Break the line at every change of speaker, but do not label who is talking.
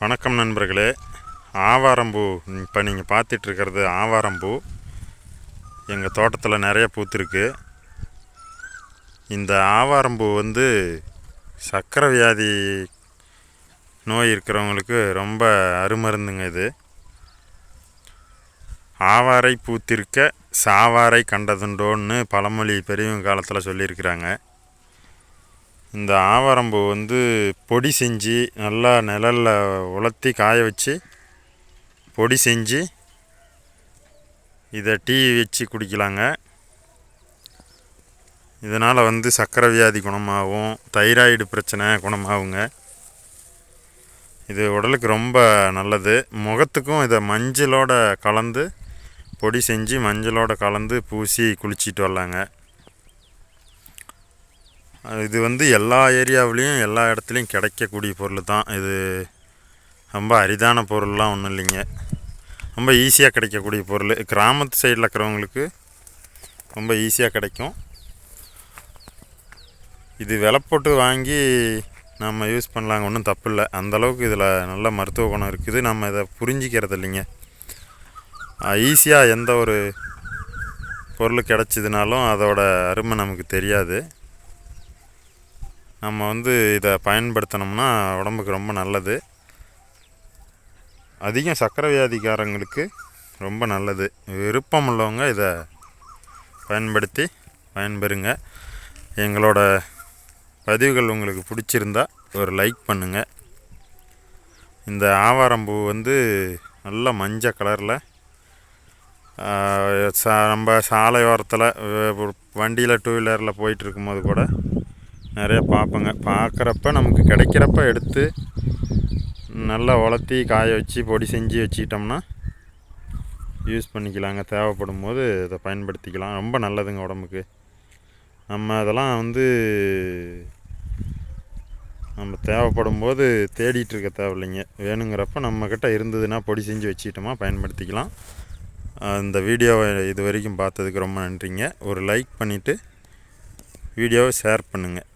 வணக்கம் நண்பர்களே. ஆவாரம்பூ இப்போ நீங்கள் பார்த்துட்ருக்கிறது ஆவாரம்பூ. எங்கள் தோட்டத்தில் நிறைய பூத்துருக்கு. இந்த ஆவாரம்பூ வந்து சர்க்கரை வியாதி நோய் இருக்கிறவங்களுக்கு ரொம்ப அருமருந்துங்க இது. ஆவாரை பூத்திருக்க சாவாரை கண்டதுண்டோன்னு பழமொழி பெரியவங்க காலத்தில் சொல்லியிருக்கிறாங்க. இந்த ஆவாரம்பூ வந்து பொடி செஞ்சு நல்லா நிழலில் உலர்த்தி காய வச்சு பொடி செஞ்சு இதை டீ வச்சு குடிக்கலாங்க. இதனால் வந்து சர்க்கரை வியாதி குணமாகும் தைராய்டு பிரச்சனை குணமாகுங்க. இது உடலுக்கு ரொம்ப நல்லது. முகத்துக்கும் இதை மஞ்சளோட கலந்து பொடி செஞ்சு மஞ்சளோட கலந்து பூசி குளிச்சிட்டு வரலாங்க. இது வந்து எல்லா ஏரியாவிலையும் எல்லா இடத்துலையும் கிடைக்கக்கூடிய பொருள் தான். இது ரொம்ப அரிதான பொருள்லாம் ஒன்றும் இல்லைங்க. ரொம்ப ஈஸியாக கிடைக்கக்கூடிய பொருள். கிராமத்து சைடில் இருக்கிறவங்களுக்கு ரொம்ப ஈஸியாக கிடைக்கும். இது விலை போட்டு வாங்கி நம்ம யூஸ் பண்ணலாங்க. ஒன்றும் தப்பு இல்லை. அந்தளவுக்கு இதில் நல்ல மருத்துவ குணம் இருக்குது. நம்ம இதை புரிஞ்சிக்கிறது இல்லைங்க. ஈஸியாக எந்த ஒரு பொருள் கிடச்சிதுனாலும் அதோட அருமை நமக்கு தெரியாது. நம்ம வந்து இதை பயன்படுத்தினோம்னா உடம்புக்கு ரொம்ப நல்லது. அதிகம் சர்க்கரை வியாதிக்காரங்களுக்கு ரொம்ப நல்லது. விருப்பம் உள்ளவங்க இதை பயன்படுத்தி பயன்பெறுங்க. எங்களோட பதிவுகள் உங்களுக்கு பிடிச்சிருந்தா ஒரு லைக் பண்ணுங்கள் இந்த ஆவாரம்பூ வந்து நல்ல மஞ்சள் கலரில் சா நம்ம சாலை ஓரத்தில் வண்டியில் டூ வீலரில் போயிட்டு இருக்கும்போது கூட நிறைய பார்ப்பேங்க. பார்க்குறப்ப நமக்கு கிடைக்கிறப்ப எடுத்து நல்லா உலர்த்தி காய வச்சு பொடி செஞ்சு வச்சுக்கிட்டோம்னா யூஸ் பண்ணிக்கலாங்க. தேவைப்படும் போது இதை பயன்படுத்திக்கலாம். ரொம்ப நல்லதுங்க உடம்புக்கு. நம்ம அதெல்லாம் வந்து நம்ம தேவைப்படும் போது தேடிட்டு இருக்க தேவையில்லைங்க. வேணுங்கிறப்ப நம்மக்கிட்ட இருந்ததுன்னா பொடி செஞ்சு வச்சுக்கிட்டோமா பயன்படுத்திக்கலாம். இந்த வீடியோவை இது வரைக்கும் பார்த்ததுக்கு ரொம்ப நன்றிங்க. ஒரு லைக் பண்ணிவிட்டு வீடியோவை ஷேர் பண்ணுங்கள்